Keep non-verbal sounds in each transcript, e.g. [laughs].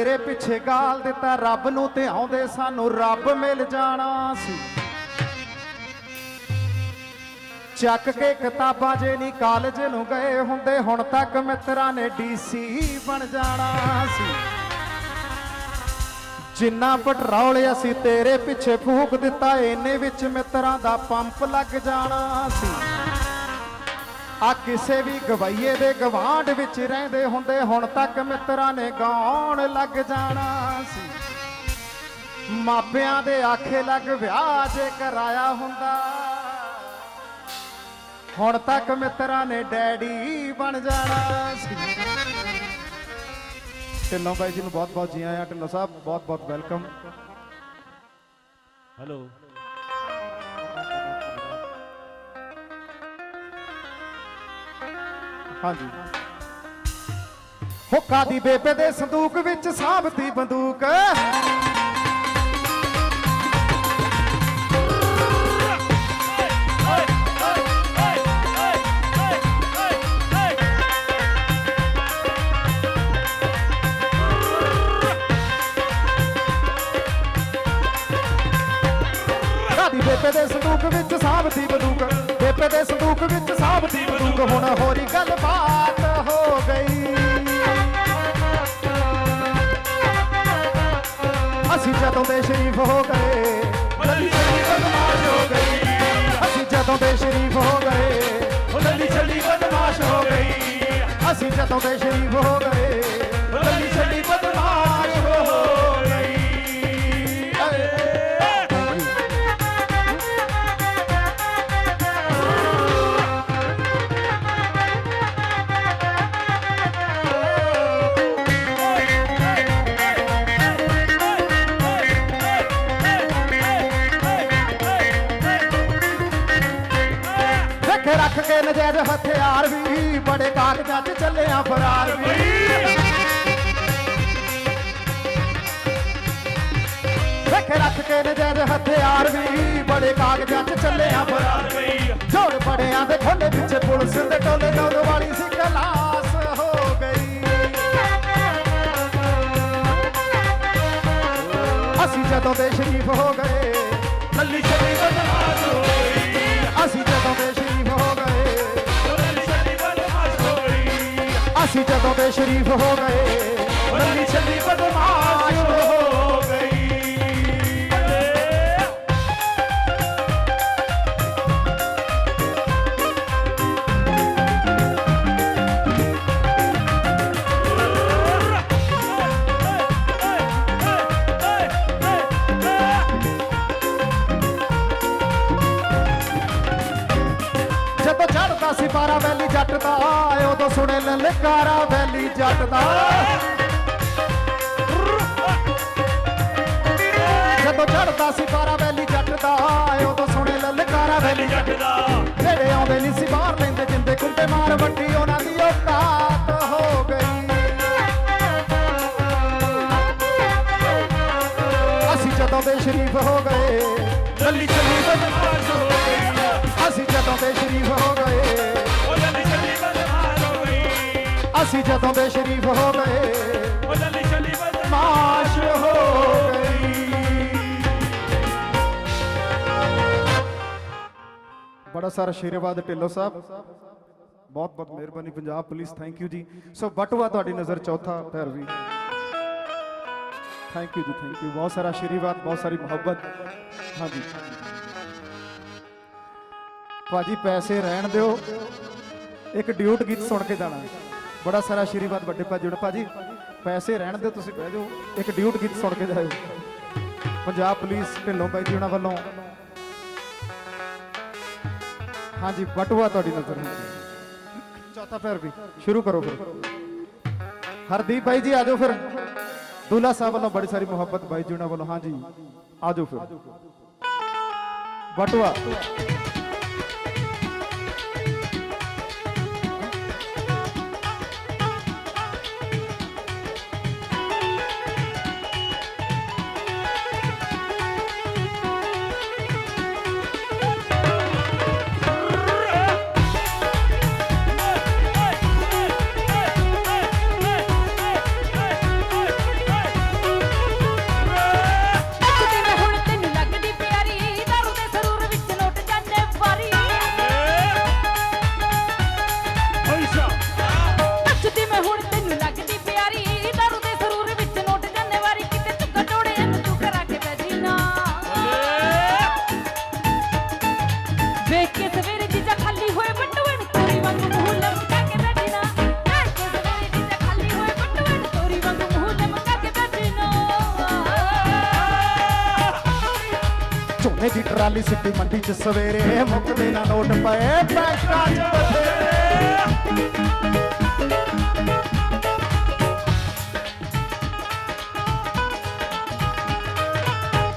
ਤੇਰੇ ਪਿੱਛੇ ਗਾਲ ਦਿੱਤਾ, ਰੱਬ ਨੂੰ ਤੇ ਆਉਂਦੇ ਸਾਨੂੰ ਰੱਬ ਮਿਲ ਜਾਣਾ ਸੀ। ਚੱਕ ਕੇ ਕਿਤਾਬਾਂ ਜੇ ਨਹੀਂ ਕਾਲਜ ਨੂੰ ਗਏ ਹੁੰਦੇ, ਹੁਣ ਤੱਕ ਮਿੱਤਰਾਂ ਨੇ ਡੀਸੀ ਬਣ ਜਾਣਾ ਸੀ। ਜਿੰਨਾ ਪੈਟਰੋਲ ਅਸੀਂ ਤੇਰੇ ਪਿੱਛੇ ਫੂਕ ਦਿੱਤਾ ਇਹਨੇ ਵਿੱਚ ਮਿੱਤਰਾਂ ਦਾ ਪੰਪ ਲੱਗ ਜਾਣਾ ਸੀ। ਆ ਕਿਸੇ ਵੀ ਗਵਾਈਏ ਦੇ ਗਵਾਂਢ ਵਿੱਚ ਰਹਿੰਦੇ ਹੁੰਦੇ, ਹੁਣ ਤੱਕ ਮਿੱਤਰਾਂ ਨੇ ਗਾਉਣ ਲੱਗ ਜਾਣਾ ਸੀ। ਮਾਪਿਆਂ ਦੇ ਆਖੇ ਲੱਗ ਵਿਆਹ ਜੇ ਕਰਾਇਆ ਹੁੰਦਾ। ਹੁਣ ਤੱਕ ਮਿੱਤਰਾਂ ਨੇ ਡੈਡੀ ਬਣ ਜਾਣਾ ਸੀ। ਢਿੱਲੋਂ ਬਾਈ ਜੀ ਨੂੰ ਬਹੁਤ ਬਹੁਤ ਜੀ ਆਇਆਂ, ਢਿੱਲੋਂ ਸਾਹਿਬ ਬਹੁਤ ਬਹੁਤ ਵੈਲਕਮ। ਹੈਲੋ। ਹਾਂਜੀ। ਹੁੱਕਾ ਦੀ ਬੇਬੇ ਦੇ ਸੰਦੂਕ ਵਿੱਚ ਸਾਬਤੀ ਬੰਦੂਕ। ਬੇਬੇ ਦੇ ਸੰਦੂਕ ਵਿੱਚ ਸਾਬਤੀ ਬੰਦੂਕ। ਬੇਬੇ ਦੇ ਸੰਦੂਕ ਵਿੱਚ ਸਾਬ ਹੁਣ ਹੋਰੀ ਗੱਲਬਾਤ ਹੋ ਗਈ। ਅਸੀਂ ਜਦੋਂ ਦੇ ਸ਼ਰੀਫ ਹੋ ਗਏ, ਲੱਲੀ ਚੱਲੀ ਬਦਮਾਸ਼ ਹੋ ਗਈ। ਅਸੀਂ ਜਦੋਂ ਦੇ ਸ਼ਰੀਫ ਹੋ ਗਏ, ਲੱਲੀ ਚੱਲੀ ਬਦਮਾਸ਼ ਹੋ ਗਈ। ਅਸੀਂ ਜਦੋਂ ਦੇ ਸ਼ਰੀਫ ਹੋ ਗਏ, ਲੱਲੀ ਚੱਲੀ ਬਦਮਾਸ਼ ਕੇ ਨਜਾਇਜ਼ ਹਥਿਆਰ ਵੀ, ਬੜੇ ਕਾਗਜ਼ਾਂ 'ਚ ਚੱਲਿਆ ਫਰਾਰ ਵੀ। ਰੱਖ ਰੱਖ ਕੇ ਨਜਾਇਜ਼ ਹਥਿਆਰ ਵੀ, ਬੜੇ ਕਾਗਜ਼ਾਂ 'ਚ ਚੱਲਿਆ ਫਰਾਰ ਜੋੜ ਬੜਿਆਂ ਦੇ ਖੋਲੇ ਪਿੱਛੇ ਪੁਲਿਸ ਦੇ ਟੋਲੇ ਨੌਦ ਵਾਲੀ ਸੀ ਕਲਾਸ ਹੋ ਗਈ। ਅਸੀਂ ਜਦੋਂ ਦੇ ਸ਼ਰੀਫ ਹੋ ਗਏ ਲੱਲੀ ਛੱਲੀ ਬਦਮਾਸ਼ ਹੋ ਅਸੀਂ ਜਦੋਂ ਦੇ ਸ਼ਰੀਫ ਹੋ ਗਏ ਲੱਲੀ ਛੱਲੀ ਬਦਮਾਸ਼ ਹੋ ਗਈ। ਜਦੋਂ ਚੜਦਾ ਸੀ ਪਾਰਾ ਵੈਲੀ ਸੁਣੇ ਲਲਕਾਰਾ ਵੈਲੀ ਜੱਟ ਦਾ। ਜਦੋਂ ਚੜਦਾ ਸੀ ਬਾਰਾ ਵੈਲੀ ਜੱਟ ਦਾ, ਉਦੋਂ ਸੁਣੇ ਲਲਕਾਰਾ ਵੈਲੀ ਜੱਟ ਦਾ। ਜਿਹੜੇ ਆਉਂਦੇ ਨਹੀਂ ਸੀ ਬਾਹਰ ਲੈਂਦੇ ਜਿੰਦੇ ਕੁੰਡੇ ਮਾਰ ਵੱਟੀ, ਉਹਨਾਂ ਦੀ ਔਕਾਤ ਹੋ ਗਈ। ਅਸੀਂ ਜਦੋਂ ਦੇ ਸ਼ਰੀਫ ਹੋ ਗਏ ਅਸੀਂ ਜਦੋਂ ਦੇ ਸ਼ਰੀਫ ਹੋ ਗਏ ਮਾਸ਼ ਹੋ ਗਈ ਬੜਾ ਸਾਰਾ ਸ਼ੇਰਵਾਦ ਢਿੱਲੋਂ ਸਾਹਿਬ ਬਹੁਤ ਬਹੁਤ ਮਿਹਰਬਾਨੀ ਪੰਜਾਬ ਪੁਲਿਸ ਥੈਂਕ ਯੂ ਜੀ ਸੋ ਬਟੂਆ ਤੁਹਾਡੀ ਨਜ਼ਰ ਚੌਥਾ ਭੈਰਵੀ ਥੈਂਕ ਯੂ ਜੀ ਥੈਂਕ ਯੂ ਬਹੁਤ ਸਾਰਾ ਆਸ਼ੀਰਵਾਦ, ਬਹੁਤ ਸਾਰੀ ਮੁਹੱਬਤ। ਹਾਂਜੀ। ਭਾਜੀ, ਪੈਸੇ ਰਹਿਣ ਦਿਓ। ਇੱਕ ਡਿਊਟ ਗੀਤ ਸੁਣ ਕੇ ਜਾਣਾ। ਬੜਾ ਸਾਰਾ ਆਸ਼ੀਰਵਾਦ ਵੱਡੇ ਭਾਜੀ ਹੁਣ ਭਾਜੀ ਪੈਸੇ ਰਹਿਣ ਦਿਓ ਤੁਸੀਂ ਬਹਿ ਜਾਓ ਇੱਕ ਡਿਊਟ ਗੀਤ ਸੁਣ ਕੇ ਜਾਇਓ ਪੰਜਾਬ ਪੁਲਿਸ ਢਿੱਲੋਂ ਬਾਈ ਜੀ ਉਹਨਾਂ ਵੱਲੋਂ ਹਾਂਜੀ ਬਟੂਆ ਤੁਹਾਡੀ ਨਜ਼ਰ ਹੁੰਦੀ ਚੌਥਾ ਪੈਰ ਵੀ ਸ਼ੁਰੂ ਕਰੋ ਫਿਰ ਹਰਦੀਪ ਬਾਈ ਜੀ ਆਜੋ ਫਿਰ ਦੁੱਲਾ ਸਾਹਿਬ ਵੱਲੋਂ ਬੜੀ ਸਾਰੀ ਮੁਹੱਬਤ ਬਾਈ ਜੀ ਉਹਨਾਂ ਵੱਲੋਂ ਹਾਂਜੀ ਆਜੋ ਫਿਰ ਬਟੂਆ 'ਚ ਸਵੇਰੇ ਮੁੱਕਦੇ ਨਾ ਨੋਟ ਪਏ ਬੈਂਕਾਂ 'ਚ ਬਥੇਰੇ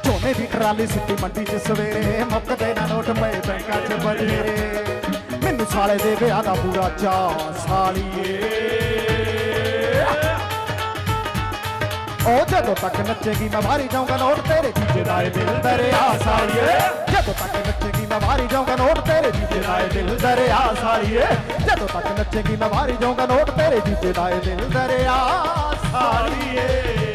ਝੋਨੇ ਦੀ ਟਰਾਲੀ ਸਿੱਟੀ ਮੰਡੀ 'ਚ ਸਵੇਰੇ ਮੁੱਕਦੇ ਨਾ ਨੋਟ ਪਏ, ਬੈਂਕਾਂ 'ਚ ਬਥੇਰੇ ਮੈਨੂੰ ਸਾਲੇ ਦੇ ਵਿਆਹ ਦਾ ਪੂਰਾ ਚਾਅ ਸਾਲੀਏ। ਉਹ ਜਦੋਂ ਤੱਕ ਨੱਚੇਗੀ, ਮੈਂ ਮਾਰੀ ਜਾਊਂਗਾ ਨੋਟ, ਤੇਰੇ ਜੀਜੇ ਦਾ ਏ ਦਿਲ ਦਰਿਆ ਸਾਲੀਏ। ਨੱਚੇਗੀ, ਮੈਂ ਮਾਰੀ ਜਾਊਂਗਾ ਨੋਟ ਤੇਰੇ ਜੀਜੇ ਦਾ ਏ ਦਿਲ ਦਰਿਆ ਸਾਲੀਏ ਜਦੋਂ ਤੱਕ ਨੱਚੇਗੀ, ਮੈਂ ਮਾਰੀ ਜਾਊਂਗਾ ਨੋਟ ਤੇਰੇ ਜੀਜੇ ਦਾ ਏ ਦਿਲ ਦਰਿਆ ਸਾਲੀਏ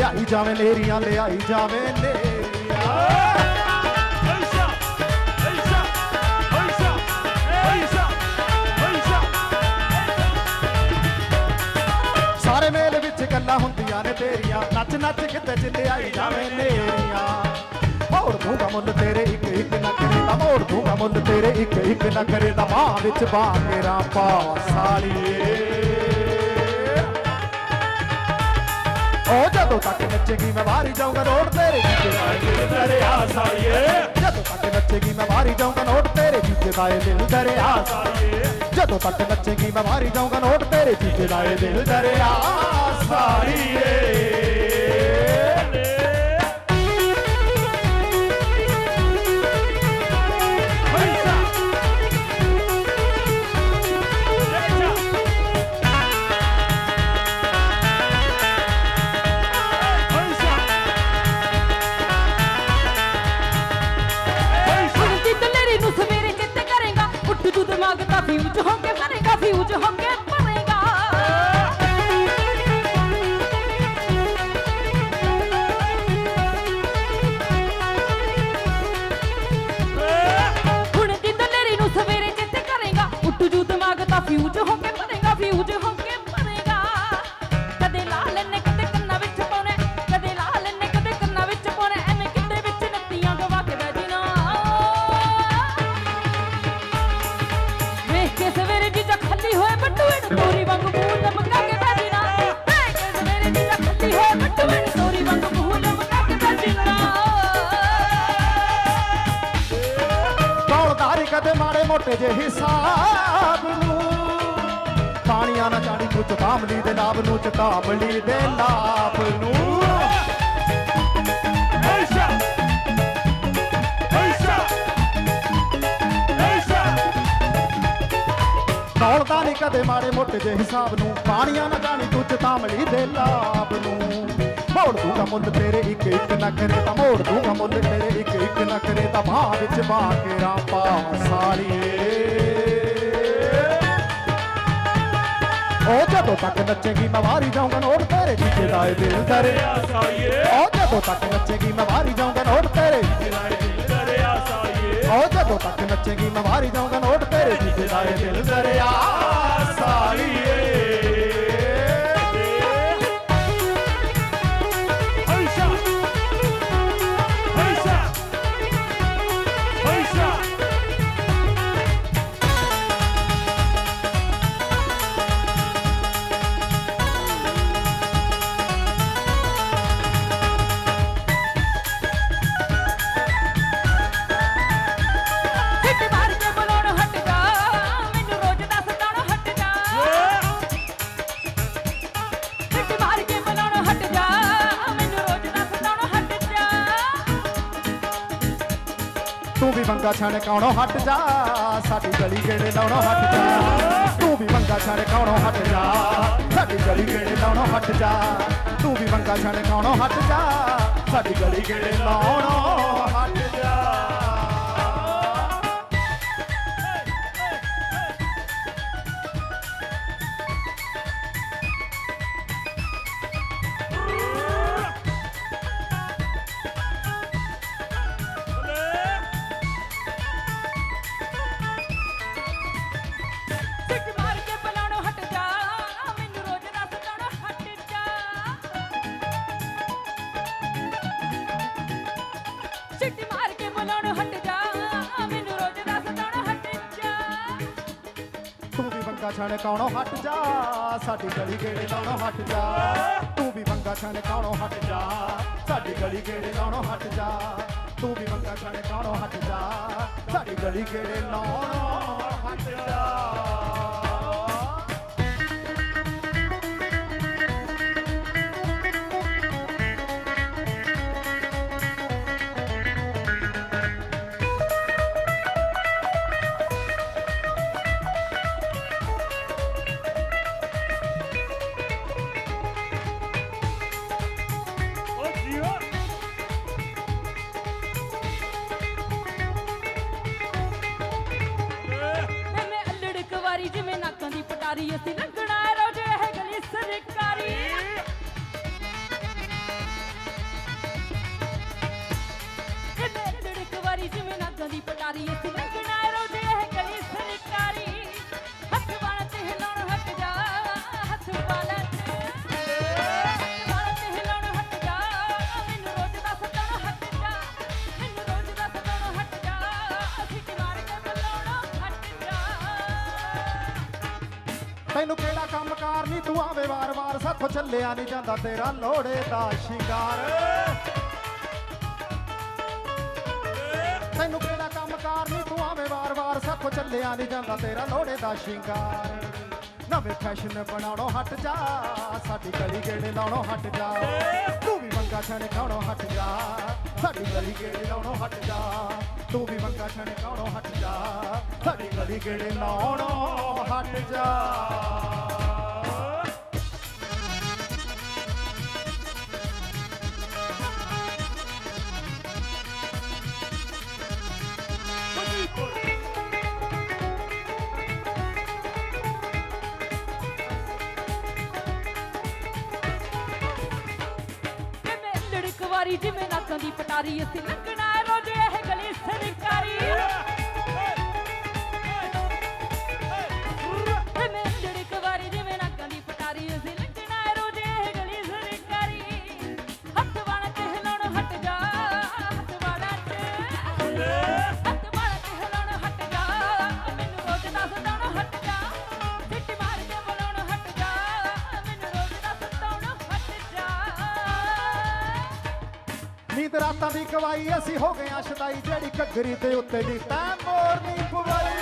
ਲਿਆਈ ਜਾਵੇ ਨੇਰੀਆਂ ਲਿਆਈ ਜਾਵੇ ਨੇਰੀਆਂ ਸਾਰੇ ਮੇਲ ਵਿੱਚ ਗੱਲਾਂ ਹੁੰਦੀਆਂ ਨੇ ਤੇਰੀਆਂ, ਨੱਚ ਨੱਚ ਕਿਤੇ ਚ ਲਿਆਈ ਜਾਵੇਂ ਨੇਰੀਆਂ ਮੋੜ ਦੂੰਗਾ ਮੁੱਲ ਤੇਰੇ ਇੱਕ ਇੱਕ ਨਾ ਕਰੇ ਤਾਂ, ਮੋੜ ਦੂੰਗਾ ਮੁੱਲ ਤੇਰੇ ਇੱਕ ਇੱਕ ਨਾ ਕਰੇ ਤਾਂ, ਬਾਹ ਵਿੱਚ ਬਾਹ ਮੇਰਾ ਪਾ ਸਾਲੀਏ। ਉਹ ਜਦੋਂ ਤੱਕ ਨੱਚੇਗੀ ਮੈਂ ਬਾਹਰ ਹੀ ਜਾਊਂਗਾ ਰੋਡ ਤੇਰੇ ਜੀਜੇ ਦਾ ਦਿਲ ਦਰਿਆ ਸਾਲੀਏ ਜਦੋਂ ਤੱਕ ਨੱਚੇਗੀ ਮੈਂ ਬਾਹਰ ਹੀ ਜਾਊਂਗਾ ਨੋਟ ਤੇਰੇ ਜੀਜੇ ਦਾ ਦਿਲ ਦਰਿਆ ਸਾਲੀਏ ਜਦੋਂ ਤੱਕ ਨੱਚੇਗੀ ਮੈਂ ਬਾਹਰ ਹੀ ਜਾਊਂਗਾ ਨੋਟ ਤੇਰੇ ਜੀਜੇ ਦਾ ਏ ਦਿਲ ਦਰਿਆ ਸਾਲੀਏ 呜 [laughs] ਕਦੇ ਮਾੜੇ ਮੋਟੇ ਜੇ ਹਿਸਾਬ ਨੂੰ। ਪਾਣੀਆਂ ਨਾ ਜਾਣੀ ਤੂੰ ਚਤਾਮਲੀ ਦੇ ਲਾਭ ਨੂੰ ਚਤਾਮਲੀ ਦੇ ਲਾਭ ਨੂੰ! ਦੌੜਦਾ ਨਹੀਂ ਕਦੇ ਮਾੜੇ ਮੋਟੇ ਜੇ ਹਿਸਾਬ ਨੂੰ। ਪਾਣੀਆਂ ਨਾ ਜਾਣੀ ਤੂੰ ਚਤਾਮਲੀ ਦੇ ਲਾਭ ਨੂੰ। ਮੋੜ ਦੂੰਗਾ ਮੁੱਲ ਤੇਰੇ ਇੱਕ ਇੱਕ ਨਾ ਕਰੇ ਤਾਂ ਮੋੜ ਦੂੰਗਾ ਮੁੱਲ ਤੇਰੇ ਇੱਕ ਇੱਕ ਨਾ ਕਰੇ ਤਾਂ ਬਾਹ ਵਿੱਚ ਬਾਹ ਕੇ ਰਾਪਾ ਸਾਲੀਏ ਉਹ ਜਦੋਂ ਤੱਕ ਨੱਚੇਗੀ ਮੈਂ ਵਾਰੀ ਜਾਊਂਗਾ ਨੋਟ ਤੇਰੇ ਜੀਜੇ ਦਾ ਏ ਦਿਲ ਦਰਿਆ Saye! ਉਹ ਜਦੋਂ ਤੱਕ ਨੱਚੇਗੀ ਮੈਂ ਵਾਰੀ ਜਾਊਂਗਾ ਨੋਟ ਤੇਰੇ! ਉਹ ਜਦੋਂ ਤੱਕ ਨੱਚੇਗੀ ਮੈਂ ਵਾਰੀ ਜਾਊਂਗਾ ਨੋਟ ਤੇਰੇ ਜੀਜੇ ਦਾ ਏ ਦਿਲ ਦਰਿਆ ਵੀ ਮੰਗਾ ਹਟ ਜਾ? ਸਾਡੀ ਗਲੀ ਗੇੜੇ ਲਾਉਣੋਂ ਹਟ ਜਾ। ਤੂੰ ਵੀ ਮੰਗਾ ਛਣ ਕਾਉਣੋਂ ਹਟ ਜਾ? ਸਾਡੀ ਗਲੀ ਗੇੜੇ ਲਾਉਣੋਂ ਹਟ ਜਾ। ਤੂੰ ਵੀ ਮੰਗਾ ਛਣ ਕਾਉਣੋਂ ਹਟ ਜਾ? ਸਾਡੀ ਗਲੀ ਗੇੜੇ ਲਾਉਣੋਂ ਮੰਗਾ ਛਣ ਹਟ ਜਾ? ਸਾਡੀ ਗਲੀ ਗੇੜੇ ਲਾਉਣੋਂ ਹਟ ਜਾ? ਤੂੰ ਵੀ ਮੰਗਾ ਛਣ ਕਾਉਣੋਂ ਹਟ ਜਾ? ਸਾਡੀ ਗਲੀ ਗੇੜੇ ਲਾਉਣੋਂ ਹਟ ਜਾ? ਤੂੰ ਵੀ ਮੰਗਾ ਛਣ ਕਾਉਣੋਂ ਹਟ ਜਾ? ਸਾਡੀ ਗਲੀ ਗੇੜੇ ਲਾਉਣੋਂ ਹਟ ਜਾ? ਤੈਨੂੰ ਕਿਹੜਾ ਕੰਮ ਕਾਰ ਨਹੀਂ ਤੂੰ ਆਵੇ ਵਾਰ-ਵਾਰ? ਸਾਥੋਂ ਚੱਲਿਆ ਨਹੀਂ ਜਾਂਦਾ ਤੇਰਾ ਲੋੜੇ ਦਾ ਸ਼ਿੰਗਾਰ। ਤੈਨੂੰ ਕਿਹੜਾ ਕੰਮ ਕਾਰ ਨਹੀਂ ਤੂੰ ਆਵੇ ਵਾਰ-ਵਾਰ? ਸਾਥੋਂ ਚੱਲਿਆ ਨਹੀਂ ਜਾਂਦਾ ਤੇਰਾ ਲੋੜੇ ਦਾ ਸ਼ਿੰਗਾਰ। ਨਵੇਂ ਫੈਸ਼ਨ ਬਣਾਉਣੋਂ ਹਟ ਜਾ, ਸਾਡੀ ਗਲੀ ਗੇੜੇ ਲਾਉਣੋਂ ਹਟ ਜਾ। ਤੂੰ ਵੀ ਮੰਗਾ ਛਣ ਖਾਣੋਂ ਹਟ ਜਾ, ਸਾਡੀ ਗਲੀ ਗੇੜੇ ਲਾਉਣੋਂ ਹਟ ਜਾ। ਤੂੰ ਵੀ ਮੰਗਾ ਛਣ ਖਾਣੋਂ ਹਟ ਜਾ, ਸਾਡੀ ਗਲੀ ਗੇੜੇ ਲਾਉਣੋਂ ਹਟ ਜਾ। ਲੜਕ ਜਿਵੇਂ ਨਾਕਾਂ ਦੀ ਪਟਾਰੀ ਅਸੀਂ ਲੰਘਣਾ ਰੋਜ਼ ਇਹ ਗਲੀ ਸਰਕਾਰੀ ਕਵਾਈ ਅਸੀਂ ਹੋ ਗਏ ਆ ਸ਼ਦਾਈ ਜਿਹੜੀ ਘੱਗਰੀ ਦੇ ਉੱਤੇ ਦੀ ਤੈਂ ਮੋਰਨੀ ਪਵਾਈ।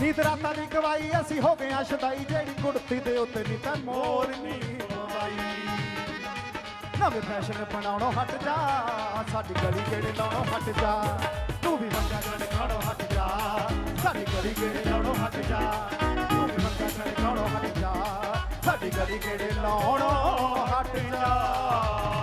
ਨੀਂਦ ਰਾਤਾਂ ਦੀ ਗਵਾਈ ਅਸੀਂ ਹੋ ਗਏ ਆ ਸ਼ਦਾਈ ਜਿਹੜੀ ਕੁੜਤੀ ਦੇ ਉੱਤੇ ਦੀ ਤੈਂ ਮੋਰਨੀ ਪਵਾਈ। ਨਵੇਂ ਫੈਸ਼ਨ ਬਣਾਉਣੋਂ ਹਟ ਜਾ, ਸਾਡੀ ਗਲੀ ਗੇੜੇ ਲਾਉਣੋਂ ਹਟ ਜਾ, ਤੂੰ ਵੀ ਬੰਦਾ ਜਣ ਖਾਣੋਂ ਹਟ ਜਾ, ਸਾਡੀ ਗਲੀ ਗੇੜੇ ਲਾਉਣੋਂ ਹਟ ਜਾ। ਸਾਡੀ ਗਲੀ ਗੇੜੇ ਲਾਉਣੋਂ ਹਟ ਜਾ।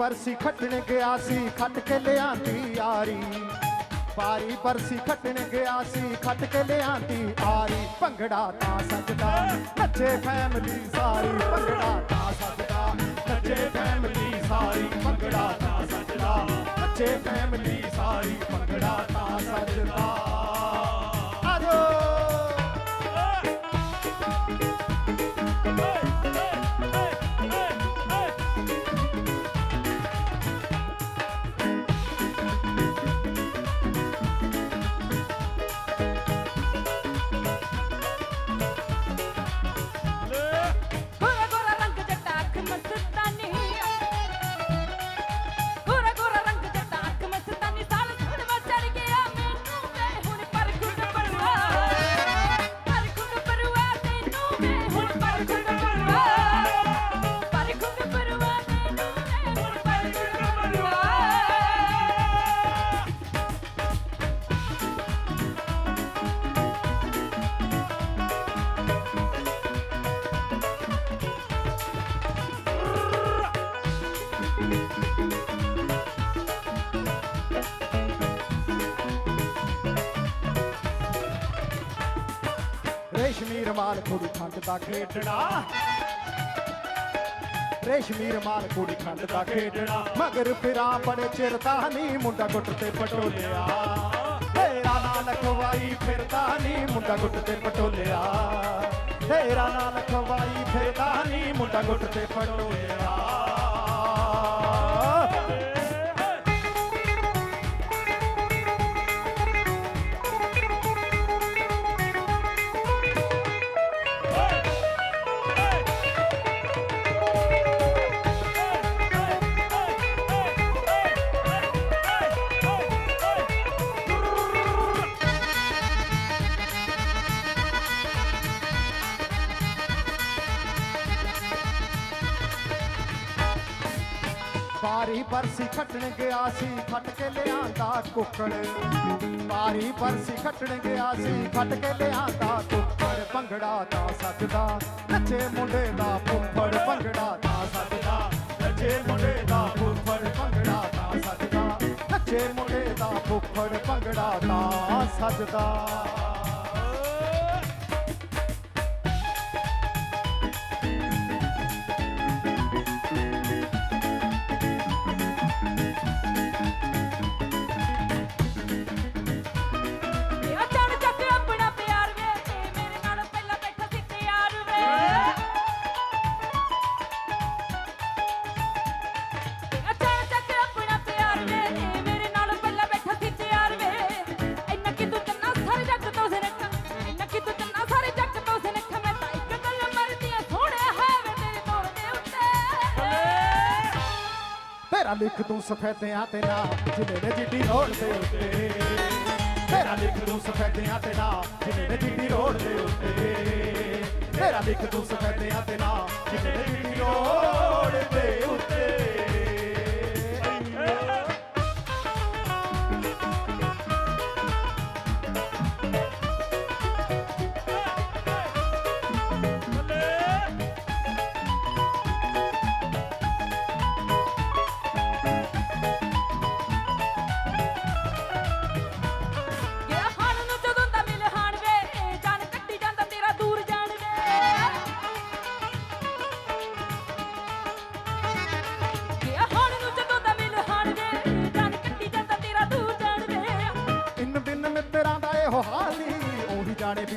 ਬਰਸੀ ਖੱਟਣ ਗਿਆ ਸੀ, ਖੱਟ ਕੇ ਲਿਆਂਦੀ ਯਾਰੀ ਪਾਰੀ ਬਰਸੀ ਖੱਟਣ ਗਿਆ ਸੀ, ਖੱਟ ਕੇ ਲਿਆਂਦੀ ਆਰੀ। ਭੰਗੜਾ ਤਾਂ ਸੱਜਦਾ, ਨੱਚੇ ਫੈਮਿਲੀ ਸਾਰੀ। ਭੰਗੜਾ ਤਾਂ ਸੱਜਦਾ, ਨੱਚੇ ਫੈਮਿਲੀ ਸਾਰੀ। ਭੰਗੜਾ ਤਾਂ ਸੱਜਦਾ, ਨੱਚੇ ਫੈਮਿਲੀ ਸਾਰੀ। ਦਾ ਖੇਡਣਾ। ਰੇਸ਼ਮੀ ਰਮਾਲ ਕੁੜੀ ਖੰਡ ਦਾ ਖੇਡਣਾ। ਮਗਰ ਫਿਰਾਂ ਬੜੇ ਚਿਰਤਾ ਨਹੀਂ ਮੁੰਡਾ ਗੁੱਟ ਤੇ ਪਟੋਲਿਆ। ਤੇਰਾ ਨਾਂ ਲਖਵਾਈ ਫਿਰਦਾ ਨਹੀਂ ਮੁੰਡਾ ਗੁੱਟ ਤੇ ਪਟੋਲਿਆ। ਤੇਰਾ ਨਾਂ ਲਖਵਾਈ ਫਿਰਦਾ ਨਹੀਂ ਮੁੰਡਾ ਗੁੱਟ ਤੇ ਪਟੋਲਿਆ। ਬਾਰੀ ਖੱਟਣ ਗਿਆ ਸੀ, ਖੱਟ ਕੇ ਲਿਆਂਦਾ ਕੁੱਕੜ। ਬਾਰੀ ਪਰਸੀ ਖੱਟਣ ਗਿਆ ਸੀ, ਖੱਟ ਕੇ ਲਿਆਂਦਾ ਕੁੱਕੜ। ਭੰਗੜਾ ਤਾਂ ਸੱਜਦਾ, ਨੱਚੇ ਮੁੰਡੇ ਦਾ ਫੁੱਫੜ ਭੰਗੜਾ ਤਾਂ ਸੱਜਦਾ, ਨੱਚੇ ਮੁੰਡੇ ਦਾ ਫੁੱਫੜ ਭੰਗੜਾ ਤਾਂ ਸੱਜਦਾ, ਨੱਚੇ ਮੁੰਡੇ ਦਾ ਫੁੱਫੜ ਭੰਗੜਾ ਤਾਂ ਸੱਜਦਾ। ਤੇਰਾ ਲਿਖ ਤੂੰ ਸਫੈਦਿਆਂ ਤੇ ਨਾ, ਜਿਵੇਂ ਨੇ ਜਿੱਡੀ ਰੋਡ ਦੇ ਉੱਤੇ। ਤੇਰਾ ਲਿਖ ਤੂੰ ਸਫੈਦਿਆਂ ਤੇ ਨਾ, ਜਿਵੇਂ ਨੇ ਜਿੱਡੀ ਰੋਡ ਦੇ ਉੱਤੇ। ਤੇਰਾ ਲਿਖ ਤੂੰ ਸਫੈਦਿਆਂ ਤੇ ਨਾ, ਜਿਵੇਂ ਨੇ ਜਿੱਡੀ ਰੋਡ ਦੇ ਉੱਤੇ।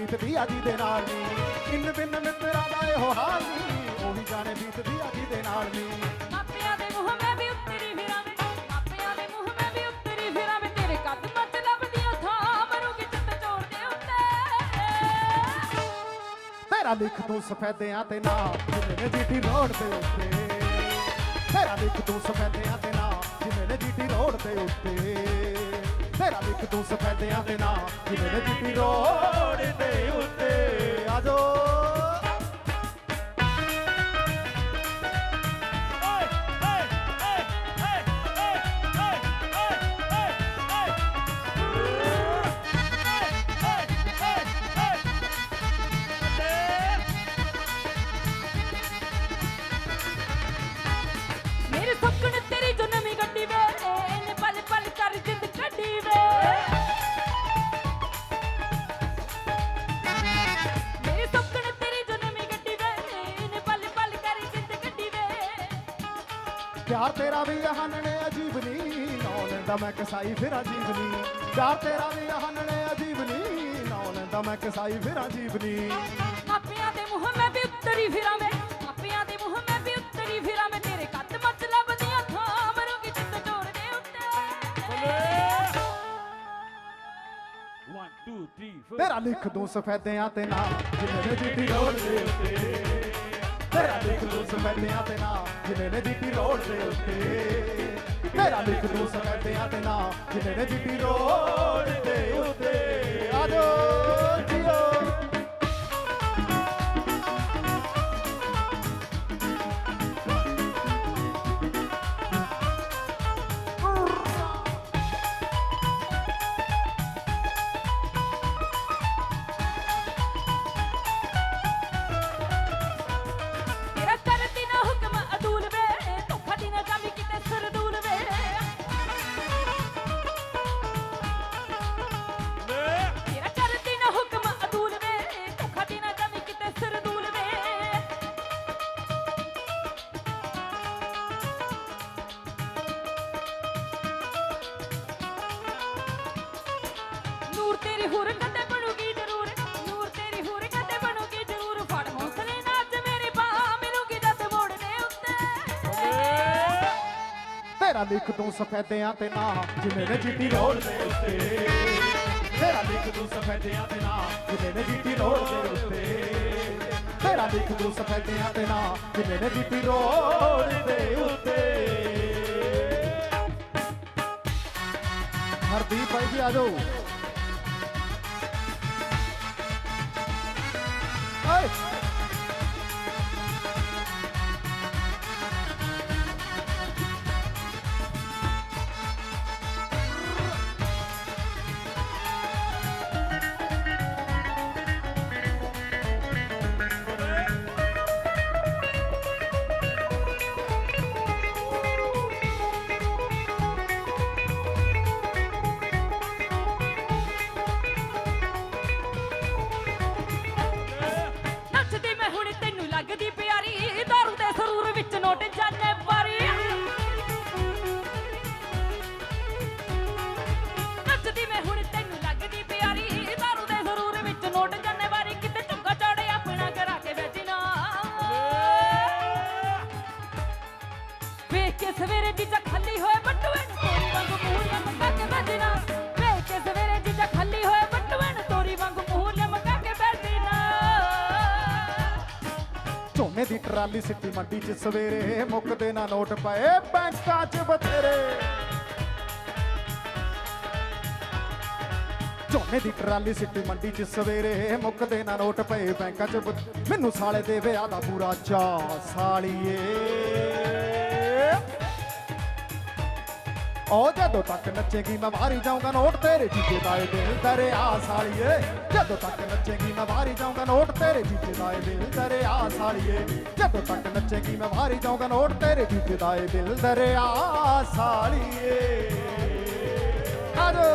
ਬੀਤਦੀ ਆ ਜੀ ਦੇ ਨਾਲ ਨੀ। ਇਨ ਬਿਨ ਮਿੱਤਰਾਂ ਦਾ ਇਹੋ ਹਾਲ ਨੀ। ਉਹੀ ਜਾਣੇ ਬੀਤਦੀ ਆ ਜੀ ਦੇ ਨਾਲ ਨੀ। ਮਾਪਿਆਂ ਦੇ ਮੂੰਹ ਮੈਂ ਵੀ ਉੱਤਰੀ ਫਿਰਾਂ। ਵੇ ਮਾਪਿਆਂ ਦੇ ਮੂੰਹ ਮੈਂ ਵੀ ਉੱਤਰੀ ਫਿਰਾਂ। ਵੇ ਤੇਰੇ ਕੱਦ ਮੱਚ ਲੱਭਦੀਆਂ ਥਾਂ ਮਰੂਗੀ ਚਿੱਤ ਚੋਰ ਦੇ ਉੱਤੇ। ਤੇਰਾ ਲਿਖ ਤੂੰ ਸਫੈਦਿਆਂ ਤੇ ਨਾ ਜਿਵੇਂ ਨੇ ਜੀਟੀ ਰੋਡ ਦੇ ਉੱਤੇ। ਤੇਰਾ ਲਿਖ ਤੂੰ ਸਫੈਦਿਆਂ ਤੇ ਨਾ ਜਿਵੇਂ ਨੇ ਜੀਟੀ ਰੋਡ ਦੇ ਉੱਤੇ। ਤੇਰਾ ਲਿਖ ਤੂੰ ਸਫੈਦਿਆਂ ਦੇ ਨਾਂ ਜਿਵੇਂ ਨੇ ਜੀਟੀ ਰੋਡ ਦੇ ਉੱਤੇ ਆਜੋ ਤੇਰਾ ਵੀ ਹਨਣੇ ਅਜੀਬ ਨੀ ਲੈਂਦਾ ਮੈਂ ਕਸਾਈ ਫਿਰ ਅਜੀਬ ਨੀ ਪਿਆਰ ਤੇਰਾ ਵੀ ਹਨਣੇ ਅਜੀਬ ਨੀ ਲੈਂਦਾ ਮੈਂ ਕਸਾਈ ਫਿਰ ਅਜੀਬ ਨੀ ਮਾਪਿਆਂ ਦੇ ਮੂੰਹ ਮੈਂ ਵੀ ਉੱਤਰੀ ਫਿਰਾਂ ਵੇ ਮਾਪਿਆਂ ਦੇ ਮੂੰਹ ਮੈਂ ਵੀ ਉੱਤਰੀ ਫਿਰਾਂ ਵੇ। ਤੇਰੇ ਕੱਦ ਮੱਚ ਲੱਭਦੀਆਂ ਥਾਂ ਮਰੂਗੀ ਚਿੱਤ ਚੋਰ ਦੇ ਉੱਤੇ। One, two, three, four. ਤੇਰਾ ਲਿਖ ਦੂੰ ਸਫੈਦਿਆਂ ਤੇ ਨਾ ਜਿਵੇਂ ਜੀਟੀ ਰੋਡ ਦੇ ਉੱਤੇ। ਤੇਰਾ ਲਿਖ ਦੂੰ ਸਫੈਦਿਆਂ ਤੇ ਨਾ, ਜਿਵੇਂ ਨੇ ਜੀਟੀ ਰੋਡ ਦੇ ਉੱਤੇ। ਤੇਰਾ ਲਿਖ ਦੂੰ ਸਫੈਦਿਆਂ ਤੇ ਨਾ, ਜਿਵੇਂ ਨੇ ਜੀਟੀ ਰੋਡ ਦੇ ਉੱਤੇ। ਆਜੋ ਜੀਓ। ਹੂਰ ਕਦੇ ਬਣੂਗੀ ਜ਼ਰੂਰ, ਨੂਰ ਤੇਰੀ ਹੂਰ ਕਦੇ ਬਣੂਗੀ ਜ਼ਰੂਰ। ਫੜ ਹੌਸਲੇ ਨਾਲ ਮੇਰੀ ਬਾਹ ਮਿਲੂਗੀ ਜਦ ਮੋੜਨੇ ਉੱਤੇ। ਤੇਰਾ ਲਿਖ ਤੂੰ ਸਫੈਦਿਆਂ ਤੇ ਨਾ, ਜਿਵੇਂ ਨੇ ਜੀਟੀ ਰੋਡ ਦੇ ਉੱਤੇ। ਤੇਰਾ ਲਿਖ ਤੂੰ ਸਫੈਦਿਆਂ ਤੇ ਨਾ, ਜਿਵੇਂ ਨੇ ਜੀਟੀ ਰੋਡ ਦੇ ਉੱਤੇ। ਤੇਰਾ ਲਿਖ ਤੂੰ ਸਫੈਦਿਆਂ ਤੇ ਨਾ, ਜਿਵੇਂ ਨੇ ਜੀਟੀ ਰੋਡ ਦੇ ਉੱਤੇ। ਹਰਦੀਪ ਭਾਈ ਜੀ, ਆ ਜਾਓ। ਟਰਾਲੀ ਸਿੱਟੀ ਮੰਡੀ 'ਚ ਸਵੇਰੇ ਮੁੱਕਦੇ ਨਾ ਨੋਟ ਪਏ ਬੈਂਕਾਂ 'ਚ ਬਥੇਰੇ। ਝੋਨੇ ਦੀ ਟਰਾਲੀ ਸਿੱਟੀ ਮੰਡੀ 'ਚ ਸਵੇਰੇ ਮੁੱਕਦੇ ਨਾ ਨੋਟ ਪਏ ਬੈਂਕਾਂ 'ਚ ਮੈਨੂੰ ਸਾਲੇ ਦੇ ਵਿਆਹ ਦਾ ਪੂਰਾ ਚਾ ਸਾਲੀਏ। ਉਹ ਜਦੋਂ ਤੱਕ ਨੱਚੇਗੀ ਮੈਂ ਵਾਰੀ ਜਾਊਂਗਾ ਨੋਟ ਤੇਰੇ ਜੀਜੇ ਦਾ ਏ ਦਿਲ ਦਰਿਆ ਸਾਲੀਏ ਜਦੋਂ ਤੱਕ ਨੱਚੇਗੀ ਮੈਂ ਵਾਰੀ ਜਾਊਂਗਾ ਨੋਟ ਤੇਰੇ ਜੀਜੇ ਦਾ ਏ ਦਿਲ ਦਰਿਆ ਸਾਲੀਏ ਜਦੋਂ ਤੱਕ ਨੱਚੇਗੀ ਮੈਂ ਵਾਰੀ ਜਾਊਂਗਾ ਨੋਟ ਤੇਰੇ ਜੀਜੇ ਦਾਏ ਏ ਦਿਲ ਦਰਿਆ ਸਾਲੀਏ ਆਜੋ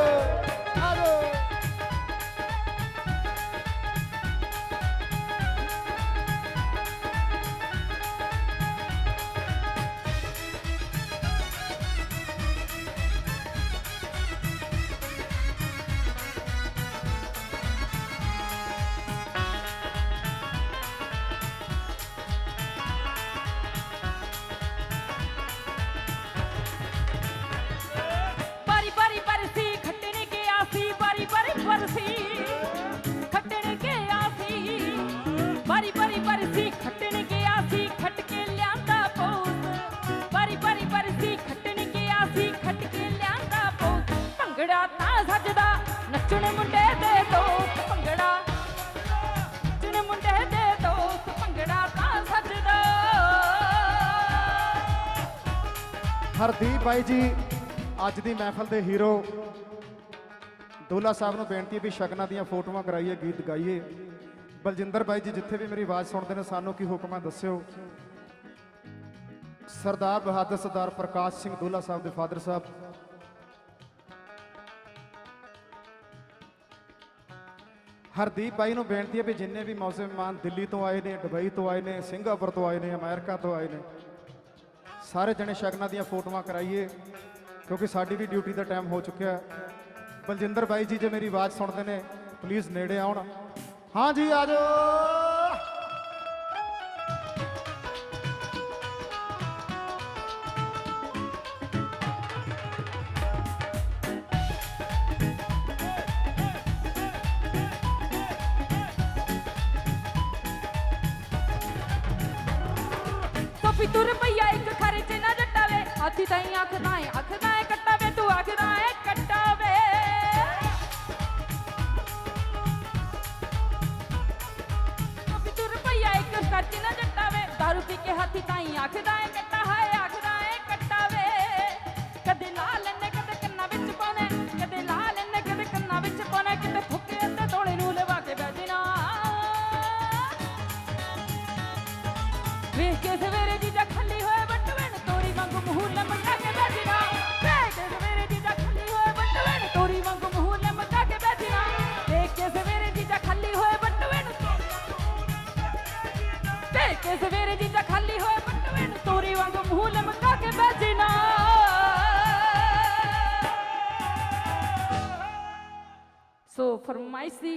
ਬਾਈ ਜੀ, ਅੱਜ ਦੀ ਮਹਿਫਲ ਦੇ ਹੀਰੋ ਦੋਲਾ ਸਾਹਿਬ ਨੂੰ ਬੇਨਤੀ ਹੈ ਵੀ ਸ਼ਗਨਾਂ ਦੀਆਂ ਫੋਟੋਆਂ ਕਰਾਈਏ, ਗੀਤ ਗਾਈਏ। ਬਲਜਿੰਦਰ ਬਾਈ ਜੀ, ਜਿੱਥੇ ਵੀ ਮੇਰੀ ਆਵਾਜ਼ ਸੁਣਦੇ ਨੇ, ਸਾਨੂੰ ਕੀ ਹੁਕਮਾਂ ਦੱਸਿਓ। ਸਰਦਾਰ ਬਹਾਦਰ ਸਰਦਾਰ ਪ੍ਰਕਾਸ਼ ਸਿੰਘ ਦੋਲਾ ਸਾਹਿਬ ਦੇ ਫਾਦਰ ਸਾਹਿਬ। ਹਰਦੀਪ ਬਾਈ ਨੂੰ ਬੇਨਤੀ ਹੈ ਵੀ ਜਿੰਨੇ ਵੀ ਮੌਸਮ ਮਹਿਮਾਨ ਦਿੱਲੀ ਤੋਂ ਆਏ ਨੇ, ਦੁਬਈ ਤੋਂ ਆਏ ਨੇ, ਸਿੰਗਾਪੁਰ ਤੋਂ ਆਏ ਨੇ, ਅਮਰੀਕਾ ਤੋਂ ਆਏ ਨੇ ਸਾਰੇ ਜਣੇ ਸ਼ਗਨਾਂ ਦੀਆਂ ਫੋਟੋਆਂ ਕਰਾਈਏ, ਕਿਉਂਕਿ ਸਾਡੀ ਵੀ ਡਿਊਟੀ ਦਾ ਟਾਈਮ ਹੋ ਚੁੱਕਿਆ ਹੈ। ਬਲਜਿੰਦਰ ਬਾਈ ਜੀ ਜੇ ਮੇਰੀ ਆਵਾਜ਼ ਸੁਣਦੇ ਨੇ ਪਲੀਜ਼ ਨੇੜੇ ਆਉਣ। ਹਾਂ ਜੀ, ਆ ਜਾਓ!